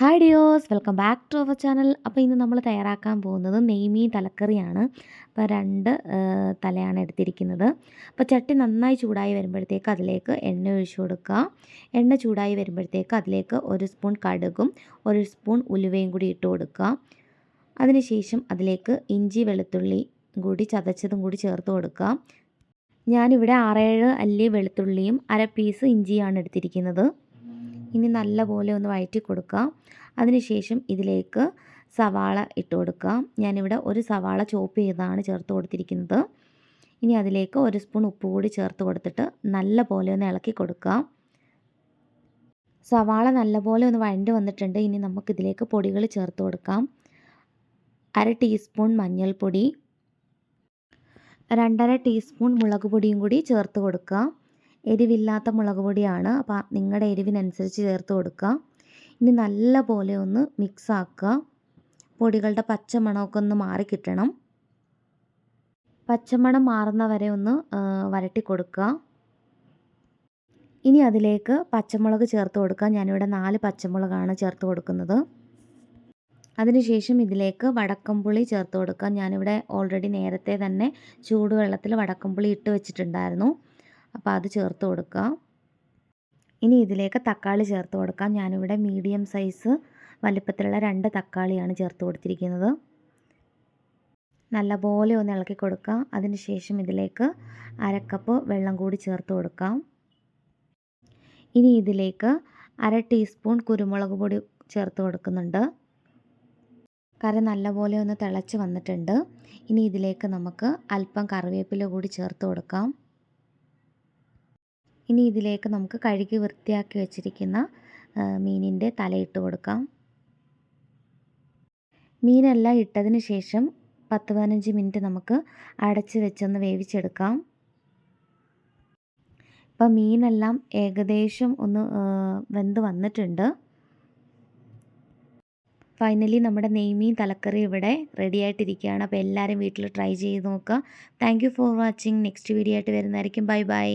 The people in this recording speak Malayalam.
Hi dears welcome back to our channel. അപ്പോൾ ഇന്ന് നമ്മൾ തയ്യാറാക്കാൻ പോകുന്നത് നെയ്മീൻ തലക്കറിയാണ്. അപ്പോൾ രണ്ട് തലയാണ് എടുത്തിരിക്കുന്നത്. അപ്പോൾ ചട്ടി നന്നായി ചൂടായി വരുമ്പോഴത്തേക്ക് അതിലേക്ക് എണ്ണ ഒഴിച്ചു കൊടുക്കുക. എണ്ണ ചൂടായി വരുമ്പോഴത്തേക്ക് അതിലേക്ക് ഒരു സ്പൂൺ കടുകും ഒരു സ്പൂൺ ഉലുവയും കൂടി ഇട്ട് കൊടുക്കുക. അതിനുശേഷം അതിലേക്ക് ഇഞ്ചി വെളുത്തുള്ളി കൂടി ചതച്ചതും കൂടി ചേർത്ത് കൊടുക്കുക. ഞാനിവിടെ ആറേഴ് അല്ലി വെളുത്തുള്ളിയും അര പീസ് ഇഞ്ചിയാണ് എടുത്തിരിക്കുന്നത്. ഇനി നല്ലപോലെ ഒന്ന് വഴറ്റി കൊടുക്കാം അതിനുശേഷം ഇതിലേക്ക് സവാള ഇട്ട് കൊടുക്കാം ഞാനിവിടെ ഒരു സവാള ചോപ്പ് ചെയ്താണ് ചേർത്ത് കൊടുത്തിരിക്കുന്നത്. ഇനി അതിലേക്ക് ഒരു സ്പൂൺ ഉപ്പ് കൂടി ചേർത്ത് കൊടുത്തിട്ട് നല്ല പോലെ ഒന്ന് ഇളക്കി കൊടുക്കാം സവാള നല്ലപോലെ ഒന്ന് വഴണ്ട് വന്നിട്ടുണ്ട്. ഇനി നമുക്കിതിലേക്ക് പൊടികൾ ചേർത്ത് കൊടുക്കാം. അര ടീസ്പൂൺ മഞ്ഞൾപ്പൊടി രണ്ടര ടീസ്പൂൺ മുളക് പൊടിയും കൂടി ചേർത്ത് കൊടുക്കുക. എരിവില്ലാത്ത മുളക് പൊടിയാണ്. അപ്പോൾ നിങ്ങളുടെ എരിവിനനുസരിച്ച് ചേർത്ത് കൊടുക്കുക ഇനി നല്ല പോലെ ഒന്ന് മിക്സ് ആക്കുക പൊടികളുടെ പച്ചമണമൊക്കെ ഒന്ന് മാറി കിട്ടണം. പച്ചമണം മാറുന്ന വരെ ഒന്ന് വരട്ടി കൊടുക്കുക ഇനി അതിലേക്ക് പച്ചമുളക് ചേർത്ത് കൊടുക്കുക ഞാനിവിടെ നാല് പച്ചമുളകാണ് ചേർത്ത് കൊടുക്കുന്നത്. അതിനുശേഷം ഇതിലേക്ക് വടക്കംപുളി ചേർത്ത് കൊടുക്കുക ഞാനിവിടെ ഓൾറെഡി നേരത്തെ തന്നെ ചൂടുവെള്ളത്തിൽ വടക്കംപുളി ഇട്ട് വെച്ചിട്ടുണ്ടായിരുന്നു. അപ്പോൾ അത് ചേർത്ത് കൊടുക്കുക ഇനി ഇതിലേക്ക് തക്കാളി ചേർത്ത് കൊടുക്കാം. ഞാനിവിടെ മീഡിയം സൈസ് വലിപ്പത്തിലുള്ള രണ്ട് തക്കാളിയാണ് ചേർത്ത് കൊടുത്തിരിക്കുന്നത്. നല്ലപോലെ ഒന്ന് ഇളക്കി കൊടുക്കുക അതിനുശേഷം ഇതിലേക്ക് അരക്കപ്പ് വെള്ളം കൂടി ചേർത്ത് കൊടുക്കാം. ഇനി ഇതിലേക്ക് അര ടീസ്പൂൺ കുരുമുളക് പൊടി ചേർത്ത് കൊടുക്കുന്നുണ്ട്. കറി നല്ലപോലെ ഒന്ന് തിളച്ച് വന്നിട്ടുണ്ട്. ഇനി ഇതിലേക്ക് നമുക്ക് അല്പം കറിവേപ്പില കൂടി ചേർത്ത് കൊടുക്കാം. ഇനി ഇതിലേക്ക് നമുക്ക് കഴുകി വൃത്തിയാക്കി വെച്ചിരിക്കുന്ന മീനിന്റെ തലയിട്ട് കൊടുക്കാം. മീനെല്ലാം ഇട്ടതിന് ശേഷം പത്ത് പതിനഞ്ച് മിനിറ്റ് നമുക്ക് അടച്ച് വെച്ചൊന്ന് വേവിച്ചെടുക്കാം. ഇപ്പം മീനെല്ലാം ഏകദേശം ഒന്ന് വെന്ത് വന്നിട്ടുണ്ട്. ഫൈനലി നമ്മുടെ നെയ്മീൻ തലക്കറി ഇവിടെ റെഡി ആയിട്ടിരിക്കുകയാണ്. അപ്പോൾ എല്ലാവരും വീട്ടിൽ ട്രൈ ചെയ്ത് നോക്കുക. Thank for watching next video ആയിട്ട് വരുന്നതായിരിക്കും. Bye bye